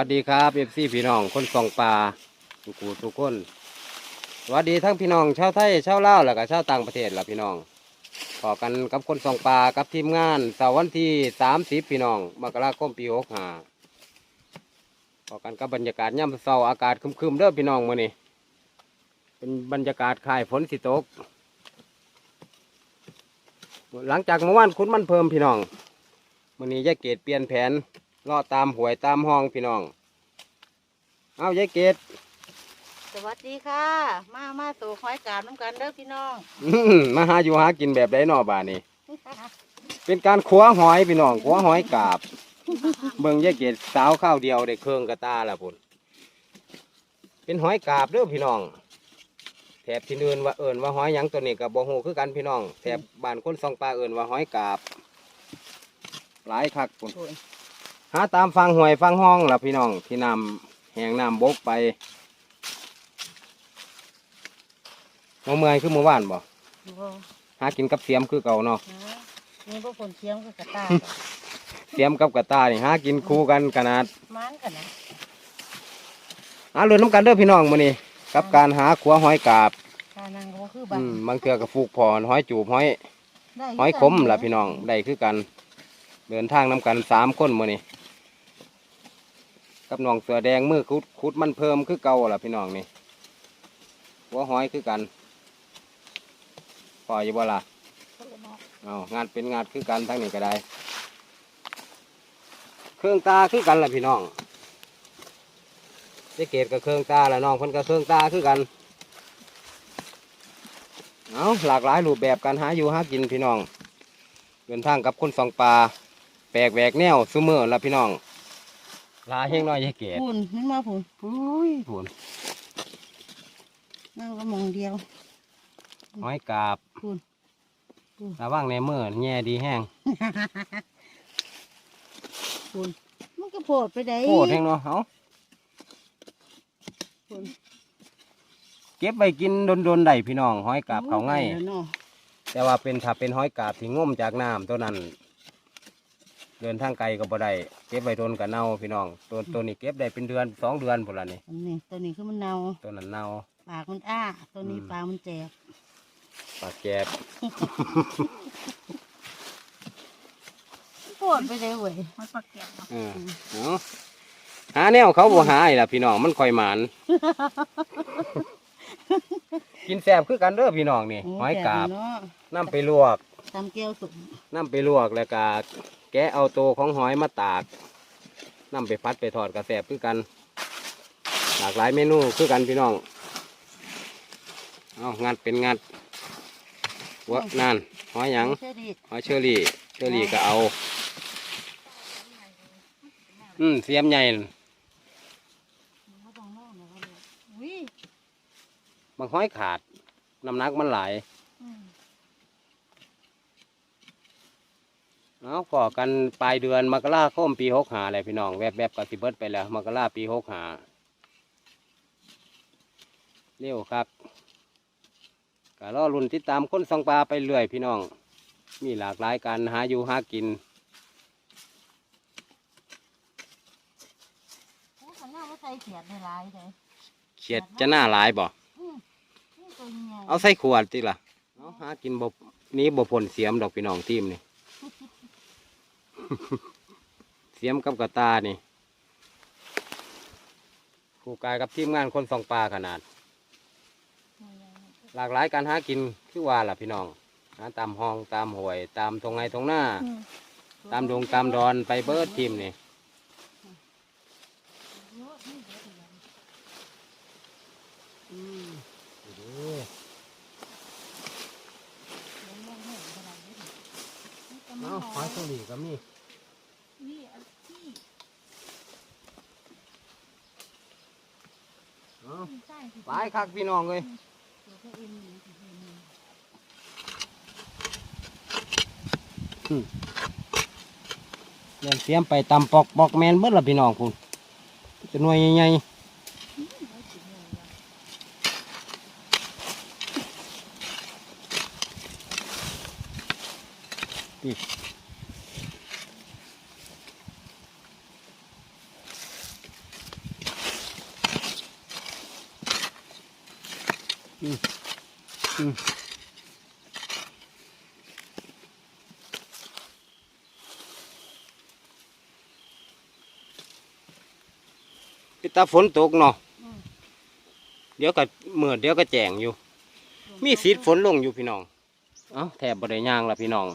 วัสดีครับเอฟซีพี่น้องคนส่องปลาทุกคูทุกคน สวัสดีทั้งพี่น้องชาวไทยชาวลาวแล้วก็ชาวต่างประเทศล่ะพี่น้องขอกันกับคนส่องปลากับทีมงานเสาร์วันที่สามสิบพี่น้องมกราคมปีหกห้าขอกันกับบรรยากาศย่ำเสาอากาศคึมๆเด้อพี่น้องมื้อนี้เป็นบรรยากาศคลายฝนสิตก หลังจากเมื่อวานคุณมันเพิ่มพี่น้องมื้อนี้ยายเกดเปลี่ยนแผน เลาะตามหวยตามห้องพี่น้อง เอายายเกดสวัสดีค่ะ มามาตัวหอยกาบน้ำกันเด้อพี่น้อง อื้อหือมาหาอยู่หากินแบบไดนอบาดนี่ เป็นการขัวหอยพี่น้องขัวหอยกาบ เบิ่งยายเกดสาวข้าวเดียวได้เครื่องกระตาละพุ่นเป็นหอยกาบเด้อพี่น้องแถบที่อื่นว่าเอิญว่าหอยหยังตัวนี้กับบ่ฮู้คือกันพี่น้องแถบบ้านคนซองปลาเอิญว่าหอยกาบ หลายคักพุ่นโอ้ย หาตามฟังหวยฟังห้องล่ะพี่น้องที่นำแหงน้ำบกไปเมื่อเมื่อยคือเมื่อวานบ่บ่หากินกับเสียมคือเก่าเนาะนะนี่พวกคนเคียมก็กระตายเสียมกับกระตายนี่หากินคู่กันขนาดมันกันนะหาเรือนน้ำกันเด้อพี่น้องมื้อนี้กับการหาขัวหอยกาบทานังก็คือบัอืมบางเทื่อกับฟูกพอนหอยจูบหอยได้หอยขมล่ะพี่น้องได้คือกัน เดินทางน้ำกันสามคนมื้อนี้ กับน้องเสือแดงมือคุดคุดมันเพิ่มคือเก่าล่ะพี่น้องนี่หัวหอยคือกันพออยู่บ่ล่ะเอางานเป็นงานคือกันทั้งนี้ก็ได้ เครื่องตาคือกันแหละพี่น้องเจ๊เกดกับเครื่องตาและน้องเพิ่นกับเครื่องตาคือกันเอาหลากหลายรูปแบบการหาอยู่หากินพี่น้องเดินทางกับคนสองปลาแปลกแหวกแนวซูเมอร์ละพี่น้อง ลาเฮงน้อยเจ๊เกดพุ่นมันมาพุ่นอุ้ยผุนนั่งก็มองเดียวหอยกาบพุ่นระว่างในมือแง่ดีแห้งพุ่นมันก็โผดไปได้โคตรแห้งเนาะเอาพุ่นเก็บไปกินโดนๆได้พี่น้องหอยกาบเขาง่ายไปแล้วเนาะแต่ว่าเป็นถ้าเป็นหอยกาบที่ง่มจากน้ำตัวนั้น เดินทางไกลก็บ่ได้เก็บไว้โดนกับเน่าพี่น้องตัวตัวนี้เก็บได้เป็นเดือนสองเดือนพุ่นละนี่อันนี้ตัวนี้คือมันเน่าตัวนั้นเน่า ปากมันอ้า ตัวนี้อืม ปากมันแจกปากแกบโผดไปได้เว้ยมันปากแกกเออเอาหาแนวเขาบ่หาอีกล่ะพี่น้องมันคอยหมาน กินแซ่บคือกันเด้อพี่น้องนี่หอยกาบเนาะน้ำไปลวกตำแก้วสุกน้ำไปลวกแล้วก็ แกะเอาตัวของหอยมาตากน้ำไปพัดไปทอดกระแสบคือกัน หลากหลายเมนูคือกันพี่น้องเอางานเป็นงานวะนั่นหอยหยังเชื่อดีหอยเชอรี่เชอรี่ก็เอาอืมเสียมใหญ่นั่นเขาต้องนอกนะเขาเลยอุ้ยบางหอยขาดน้ำหนักมันหลาย อืม เอาพอกันปลายเดือนมกราคมปีหกหาเลยพี่น้องแวบๆกับสิเบิดไปแล้วมกราปีหกหาเร็วครับก็รอรุ่นติดตามคนส่องปลาไปเรื่อยพี่น้อง มีหลากหลายการหาอยู่หากินโอ้ขันหน้าว่าใส่เขียดในลายเลยเขียดจะหน้าหลายบ่อืมนี่ตัวใหญ่เอาใส่ขวดติล่ะเอาหากินบบนี้บ่ผลเสียมดอกพี่น้องทีมนี่ เสียมกับกระตานี่คู่กายกับทีมงานคนส่องปลาขนาด หลากหลายการหากินคือว่าล่ะพี่น้องหาตามห้องตามห้วย ตามตรงไงตรงหน้าอืมตามดงตามดอนไปเบิร์ดทีมนี่อืมดูเอาหอยสุรีก็มี นี่อันที่ เอา ใช่สิ หลายคักพี่น้องเลยตัวเขาเอ็นอยู่ที่เอ็นอยู่เรียนเสียมไปตำปอกปอกแมนเบิดละพี่น้องคุณจะหน่วยใหญ่ๆ พี่ตาฝนตกเนาะอืมเดี๋ยวก็เมื่อเดี๋ยวก็แจงอยู่ มีสีฝนลงอยู่พี่น้อง เอ้าแถบบริย่างละพี่น้อง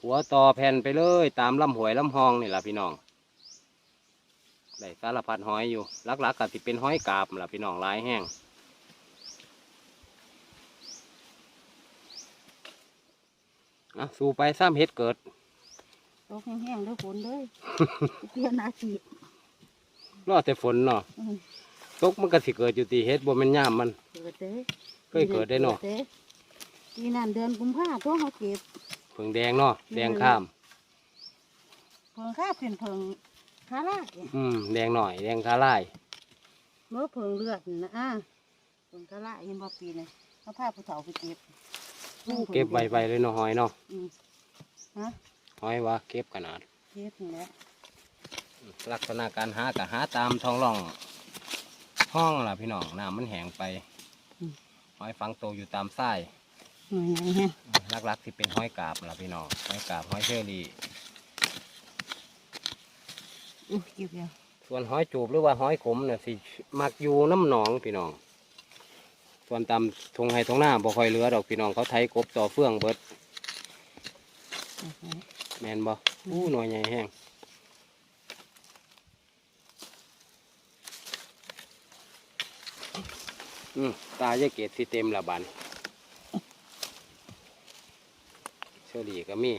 หัวต่อแผ่นไปเลย ตามลำหวยลำหองนี่ละพี่น้องได้สารพัดหอยอยู่หลักๆก็สิเป็นหอยกาบล่ะพี่น้องหลายแห้งอะสู่ไปซ้ำเฮ็ดเกิด ตกแห้งๆเด้อฝนเด้อเปลี่ยนอาชีพรอแต่ฝนเนาะอืมตกมันก็สิเกิดอยู่ตีเฮ็ดบ่แม่นย่ามมันเกิดเด้อเคยเกิดได้เนาะกิดปีนั้นเดือนกุมภาพันธ์ตัวเขาเก็บเพิ่งแดงเนาะแดงข้ามเพิ่งข้าเป็นเพิ่งคาราดเนี่ยอืมแดงหน่อยแดงคาไล่เมื่อเพิ่งเลือดนะอะเพิ่งคาราดเห็นบ่ปีนี่เขาพาผู้เฒ่าไปเก็บเก็บไว้ไปเลยเนาะหอยเนาะอืมฮะ หอยว่าเก็บขนาดเก็บนี่แหละลักษณะการหาก็หาตามท้องร่องห้องล่ะพี่น้องน้ำมันแห้งไปหอยฝังโตวอยู่ตามไส้หน่อยไหนฮะลักๆที่เป็นหอยกาบล่ะพี่น้องหอยกาบหอยเชอรี่อุ้ยเก็บแล้วส่วนหอยจูบหรือว่าหอยขมเนี่ยสิมักอยู่น้ำหนองพี่น้อง ส่วนตามทงไห้ทงหน้าบ่ค่อยเหลือดอกพี่น้องเขาไถกบต่อเฟื่องเบิด แมนบ่อู้หน่วยใหญ่แห้งอืมตาเยเกตสิเต็มละบันเชอรี่ก็มี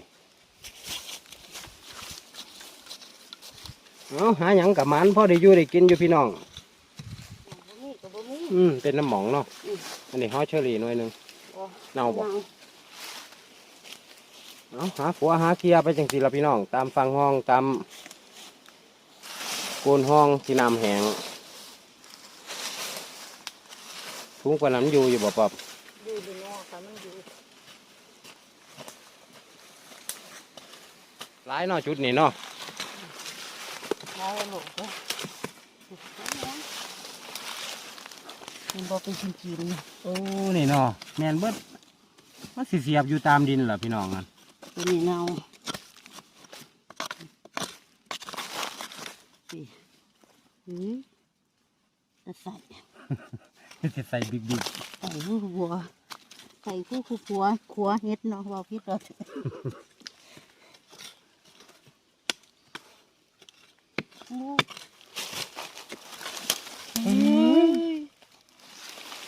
เอาหาหยังกับมันพ่อได้อยู่ได้กินอยู่พี่น้องบ่มีก็บ่มีอืมเป็นน้ำหมองเนาะอืมอันนี้หอยเชอรี่หน่อยหนึงบ่เน่าบ่ เอาหาผัวหาเคลียร์ไปจังสิละพี่น้อง ตามฟังห้องตามโกนห้องที่น้ำแหงทุงกว่านั้นอยู่อยู่บ่ปอบอยู่ดีเนาะค่ะมันอยู่หลายเนาะจุดนี้เนาะได้ลูกเด้อมันบ่เป็นกินๆโอ้นี่เนาะแมนเบิดมันสิเสียบอยู่ตามดินเหรอพี่น้องนั่น ตัวนี้เนาสิหืมจะใส่สิใส่บิ๊กบิ๊กใส่ผู้หัวใส่ผู้ขัวขัวเฮ็ดเนาะว่าพิษเราโอ้ย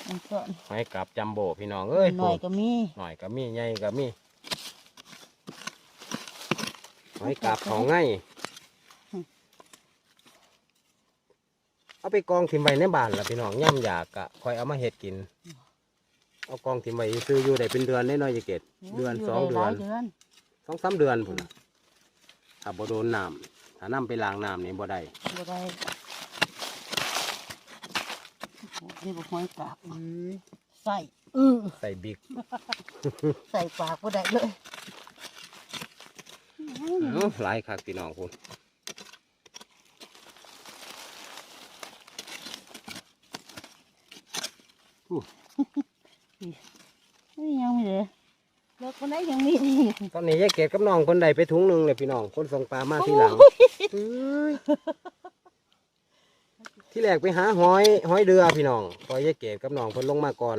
อันก่อนหอยกลับจัมโบ้พี่น้องเอ้ยหน่อยก็มีหน่อยก็มีใหญ่ก็มี หอยกลับของง่ายเอาไปกองถิ่มไว้ในบ้านล่ะพี่น้องย่ำอยากกะคอยเอามาเฮ็ดกิน เอากองถิ่มไว้ซื้ออยู่ได้เป็นเดือนได้น้อยจะเกตเดือนสองเดือนหลายเดือนสองสามเดือนพุ่นน่ะถ้าบ่โดนน้ำถ้าน้ำไปล้างน้ำนี่บ่ได้บ่ได้โอ้นี่บ่ห้อยกาบใส่เออใส่บิ๊กใส่ปากบ่ได้เลย เอ้าหลายคักพี่น้องคุณนี่ยังมีเลยแล้วคนไหนยังมีอีกตอนนี้ยายเกดกับน้องคนใดไปถุงหนึ่งเลยพี่น้องคนส่งปลามาทีหลังเอ้ยที่แรกไปหาหอยหอยเดือพี่น้องพอยายเกดกับน้องเพิ่นลงมาก่อน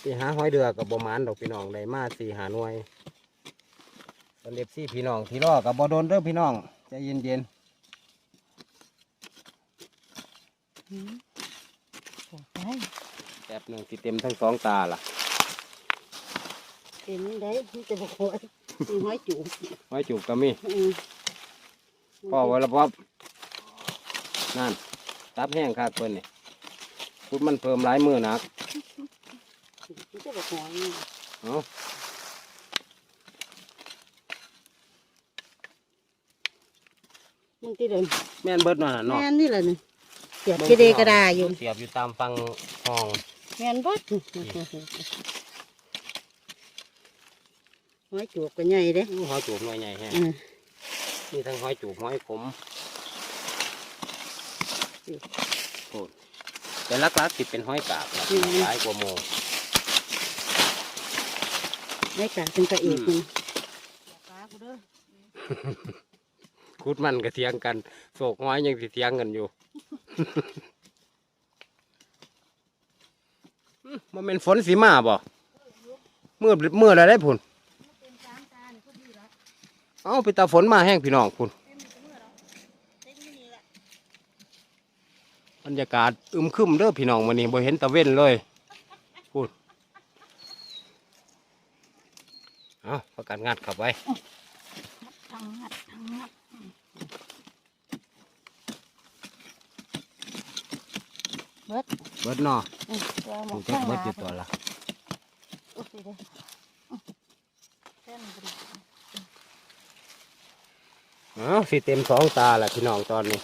ไปหาหอยเดือกับบหมานดอกพี่น้องได้มาสี่หาหน่วย ตอนเด็บซี่พี่น้องที่รอกับบโดนเด้อพี่น้องใจเย็นเย็นอืมโอ้ยๆแป๊บหนึ่งที่เต็มทั้งสองตาล่ะเป็นได้ที่จะบอกว่ามีห้อยจูบหอยจูบก็มีอืมพ่อไว้และป๊อบนั่นตับแห้งคักเพิ่นนี่พุดมันเพิ่มหลายมือหนักมันจะบอกหอย เอา มึงที่เดินแม่นเบิดมาน่ะเนาะแม่นนี่แหละนี่เสียบเกเดกระดาอยู่เสียบอยู่ตามฟังห้องแม่นบดห้อยจูบก็ใหญ่เด้อู้หอยจูบหน่วยใหญ่แฮะอืมมีทั้งหอยจูบหอยขมโอ้แต่ลักๆติเป็นห้อยกาบนะอืมหลายกว่าโมได้กะเป็นพระเอกนี่ปลากูเด้อ คุดมันก็เถียงกันโศกห้อยยังเถียงกันอยู่มันเป็นฝนสีมาบ่เมื่อเมื่อไรได้ผุนเป็นสามตานี่พอดีลเอาไปตาฝนมาแห้งพี่น้องพุ่นเต็มมือเมื่อหรอเต็มมือนี่แหละบรรยากาศอึมครึมเด้อพี่น้องวันนี้บ่เห็นตะเว้นเลยพุ่นเอาประกาศงัดข้าไปทางงัดทางงัด เบิดเบิดเนออืมตัวหมถูกกจัข้ากงหเบิดน้าอยู่ตัวละโอ้ยเด้ออืมเส้นมันก็ดีเอาสิเต็มสองตาแหละพี่น้องตอนนี้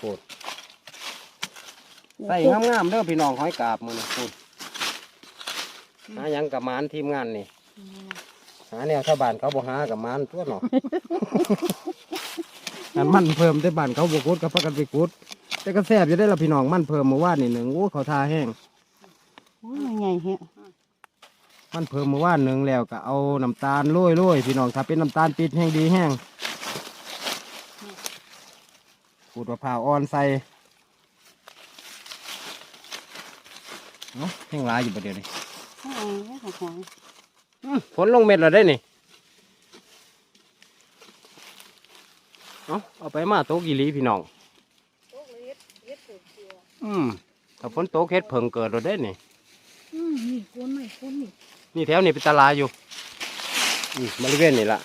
พุ่นใส่งามๆเด้อพี่น้องห้อยกาบมือนี่พุ่นหาหยังกับมานทีมงานนี่นี่นะหาแนวชาวบ้านเขาบ่หากับมันตัวเนาะอันมันเพิ่มแต่บ้านเขาบ่กุดกับพักกันไปกุด แต่ก็แซ่บอยู่ได้อละพี่น้องมันเพิ่มเมื่อวานนี่หนึ่งโอ้เขาทาแห้งโอ้ยมันใหญ่แฮะมันเพิ่มเมื่อวานหนึ่งแล้วก็เอาน้ำตาลโรยโรยๆพี่น้องถ้าเป็นน้ำตาลปิดแห้งดีแห้งขูดมะพร้าวอ่อนใส่เนาะแห้งหลายอยู่ประเดี๋ยวนี้ข้างในนี่ของของอื้อฝนลงเม็ดแล้วได้นี่เอาเอาไปมาโต๊ะกี่ลีพี่น้อง โอ้ยเฮ็ดเฮ็ดเกิดเสีย อืมถ้าฝนตกเฮ็ดเพิ่งเกิดเราได้นี่อืมนี่คนไม่คนนี่นี่แถวนี้เป็นตลาดอยู่อืมบริเวณนี่ละ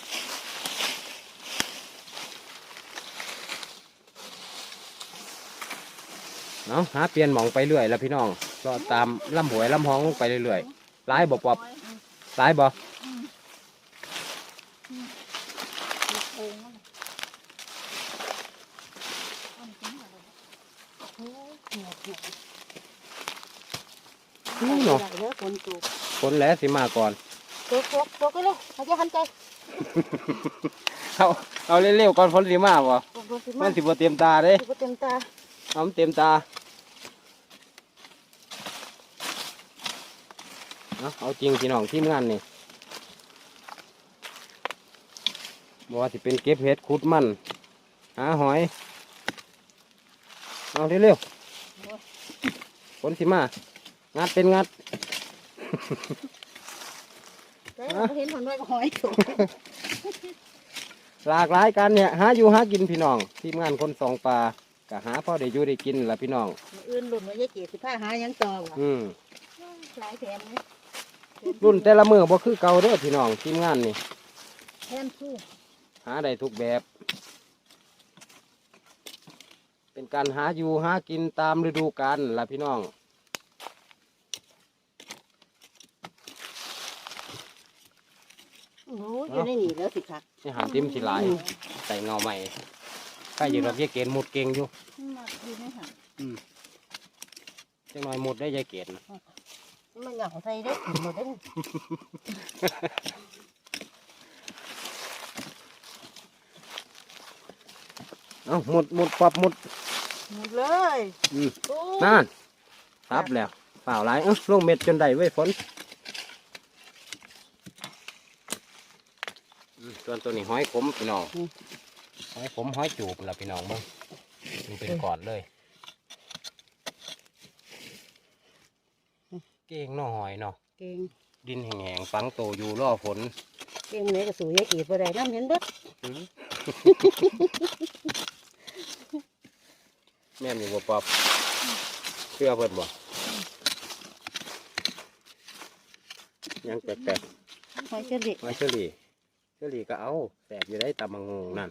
เอาหาเปลี่ยนหมองไปเรื่อยแล้วพี่น้องรอตามลำหวยลำห้องลงไปเรื่อยๆหลายบ่ปอบหลายบ่ โอ้ยมันอันนี้เป็นอะไรโอ้ยเหนียวเหนียว นี่เนาะ ได้เด้อคนตู ฝน แล้วสิมาก่อนตกตกตกไปเลยหายใจหันใจเอาเอาเร็วๆก่อนฝนสิมาบ่ตกตกสิมัมานสิบ่เตรียมตาเด้สิบ่เต็มตาเอามันเต็มตาเอาเอาจริงพี่น้องทีมงานนี่บอกว่าสิเป็นเก็บเห็ดขุดมันหาหอย เอาเร็วๆฝนสิมางัดเป็นงัด เราเห็นผลด้วยหอยถูกหลากหลายกันเนี่ยหาอยู่หากินพี่น้องทีมงานคนสองปลาก็หาพ่อได้อยู่ได้กินละพี่น้องอื่นหลุดมายายเกศสิผ้าหาหยังต่อวะอืมหลายแถมเลยรุ่นแต่ละมือบ่คือเก่าเด้อพี่น้องทีมงานนี่แถมสู้หาได้ทุกแบบ เป็นการหาอยู่หากินตามฤดูกาลล่ะพี่น้อง โอ้ยอยู่ในนี่แล้วสิครับนี่หามติ้มสิหลายใส่เงาใหม่ใกล้อยู่ดอกยายเกณฑ์หมดเก่งอยู่มาอยู่ในหันจังหน่อยหมดได้ยายเกณฑ์มันเหงาใส่ได้กินหมดได้เอ้าหมดหมดปับหมดหมดเลยอืมโอ้ยนั่นทับแล้วเปล่าไรเอ้าลงเม็ดจนได้เว้ยฝนอืม ส่วนตัวนี้ห้อยขมพี่น้องห้อยขมห้อยจูบล่ะพี่น้องมึงมันเป็นก่อนเลย เก่งเน้อหอยเนาะเก่งดินแห้งๆฝังโตอยู่รอฝนเก่งเลยก็สู่ยายเกศบ่ได้น้ำเห็นเบิดอืมแม่นอยู่บ่ปอบเชื่อเพิ่นบ่ยังแปลกหอยเชอรี่ๆไว้เชอรี่ เชอรี่ก็เอาแสบอยู่ได้ตำมังงงนั่น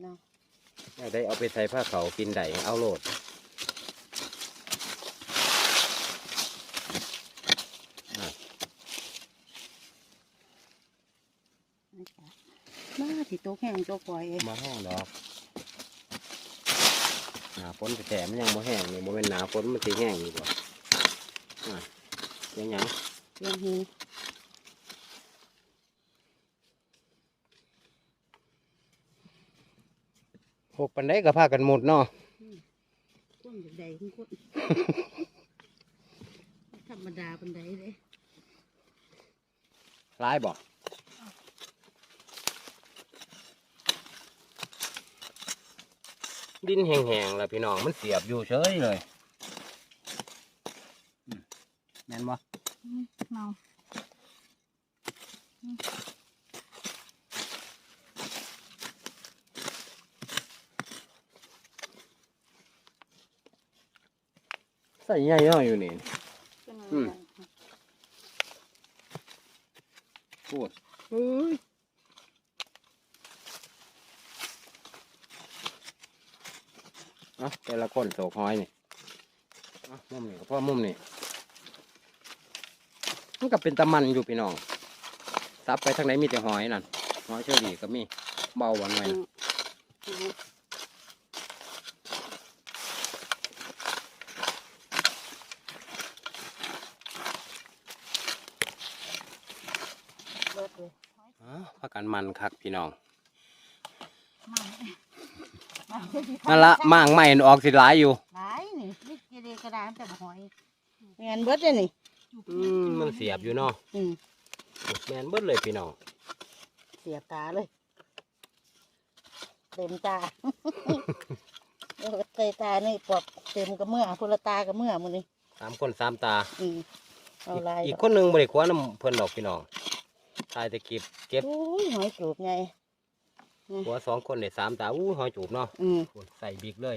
เนาะเอาได้เอาไปใส่ผ้าเขาวกินได้เอาโลดมาสิโตแข็งโตปล่อยเองมาห้องดอกหนาฝนแต่มันยังบ่แห้งนี่บ่เป็นหนาฝนมันสิแห้งอยู่บ่ อะยังหยังเสียงหูอพวกปันไดก็พากันหมดเนาะก้นใหญ่ๆคุณคนธรรมดาปันไดเลยร้ายบ่ดินแห้งๆแล้วพี่น้องมันเสียบอยู่เฉยเลยอืม แม่นบ่เมาใส่ใหญ่เนาะอยู่นี่ อืมพูดเอ้ยเอาแต่ละคนโศกหอยนี่เอามุมนี่ก็พ่อมุมนี่ มันก็เป็นตะมันอยู่พี่น้องซับไปทางไหนมีแต่หอยนั่นหอยเชอรี่ก็มีเบาหวานหน่อยนะเบิดเลยอ๋อพักกันมันคักพี่น้องมามานั่นละม่างใหม่ออกสิหลายอยู่หลายนี่นี่เกเรกระดานแต่หอยแมนเบิดเลยนี่ อืมมันเสียบอยู่เนาะอืมแมนเบิดเลยพี่น้องเสียบตาเลย เต็มตาเออเตยตานี่ปอบเต็มกับเมื่อพลตากับเมื่อมือนี่สามคนสามตาอืมเอาอีกลายอีกคนหนึ่งบริคว้าน้ำเพื่อนดอกพี่น้องทายแตะกิบเก็บโอ้ยหอยจูบไงหัวสองคนเด็สามตาอู้หอยจูบเนาะอืมโอ้ยใส่บิ๊กเลย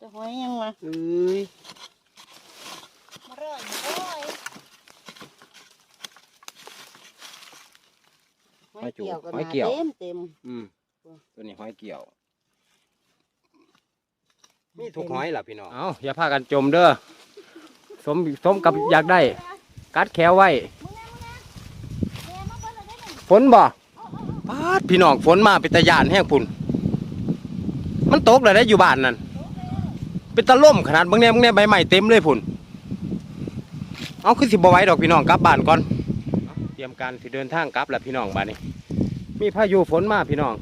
จะหอยยังมาเอ้ยมาเรื่อยมาเรื่อยหอยเกี่ยวกันมาเต็มเต็มอืมโอ้ยตัวนี้หอยเกี่ยวมีทุกหอยล่ะพี่น้องเอาอย่าพากันจมเด้อสมสมกับอยากได้ กัดแขวไว้ฝนบ่ปาดพี่น้องฝนมาเป็นตะยานแห้งพุ่น มันตกเลยได้อยู่บ้านนั่น เป็นตะล่มขนาดบางแน่บางแน่ใบใหม่เต็มเลยพุ่นเอาขึ้นสิบไหว้ดอกพี่น้องกลับบ้านก่อนเตรียมการสิเดินทางกลับแล้วพี่น้องบ้านนี้ มีพายุฝนมาพี่น้อง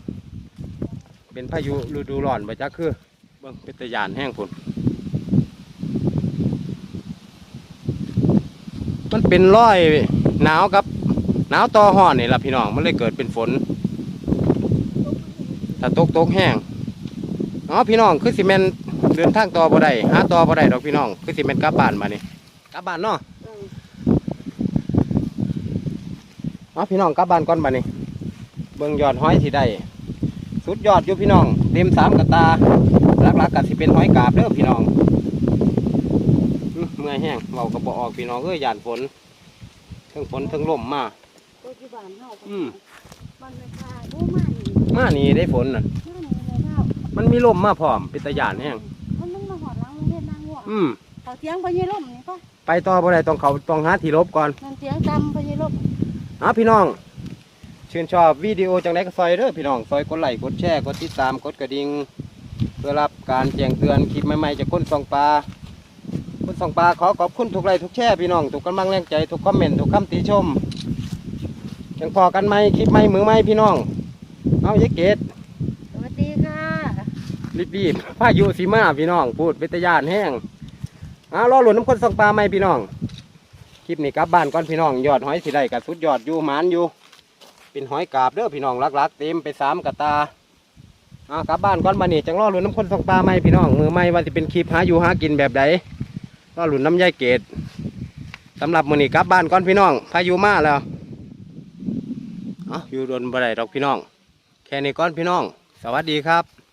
เป็นพายุฤดูร้อนมาจักคือเบิ่งเป็นตะยานแห้งพุ่นมันเป็นร้อยหนาวกับหนาวต่อห่อนนี่ละพี่น้องมันเลยเกิดเป็นฝนถ้าตกตกแห้งอ๋อพี่น้องคือสิเมน เดินทางต่อบ่ได้หาต่อบ่ได้ดอกพี่น้องคือสิเมนกลับบ้านมานี่กลับบ้านเนาะอืมอ๋อพี่น้องกลับบ้านก่อนมานี่เบิ่งยอดห้อยสิได้สุดยอดอยู่พี่น้องเต็มสามกระตาหลักๆก็สิเป็นห้อยกาบเด้อพี่น้องอื้อเมื่อยแห้งเราก็บ่ออกพี่น้องเอ้ยยานฝนเทั้งฝนเทั้งลมมาตัวที่บ้านเฮาก็อืมบ้านไม่ค่าโอ้มานี่มานี่ได้ฝนน่ะมานี่เลยเฮามันมีลมมาพร้อมเป็นตะยานแห้ง อืมเขาเถียงพญายล่มนี่ก็ไปต่อบ่ได้ต้องเขาต้องหาที่หลบก่อนนั่นเถียงตำพญายล่มอ๋อพี่น้องชื่นชอบวิดีโอจังไดก็ซอยเด้อพี่น้องซอยกดไลค์กดแชร์กดติดตามกดกระดิ่งเพื่อรับการแจ้งเตือนคลิปใหม่ๆจากคนส่องปลาคนส่องปลาขอขอบคุณทุกไลค์ทุกแชร์พี่น้องทุกกำลังแรงใจทุกคอมเมนต์ทุกคำติชมยังพอกันไหมคลิปใหม่มือใหม่พี่น้อง เอาเยเกตสวัสดีค่ะรีบๆพายุสีมาพี่น้องพูดเป็นตะยานแห้งเอารอหลุนน้ำคนส่องปลาไหมพี่น้อง คลิปนี้กลับบ้านก่อนพี่น้อง ยอดหอยสิได้กับสุดยอดอยู่หมานอยู่ เป็นหอยกาบเด้อพี่น้องรักๆเต็มไปสามกระตาเอากลับบ้านก่อนมานี่จังรอหลุนน้ำคนส่องปลาไหมพี่น้อง มือไม่ว่าจะเป็นคลิปหาอยู่หากินแบบใดรอหลุนน้ำยายเกตสำหรับมือนี้กลับบ้านก่อนพี่น้อง พายุมาแล้วอาอยู่โดนบ่ได้ดอกพี่น้อง แค่นี้ก่อนพี่น้อง สวัสดีครับ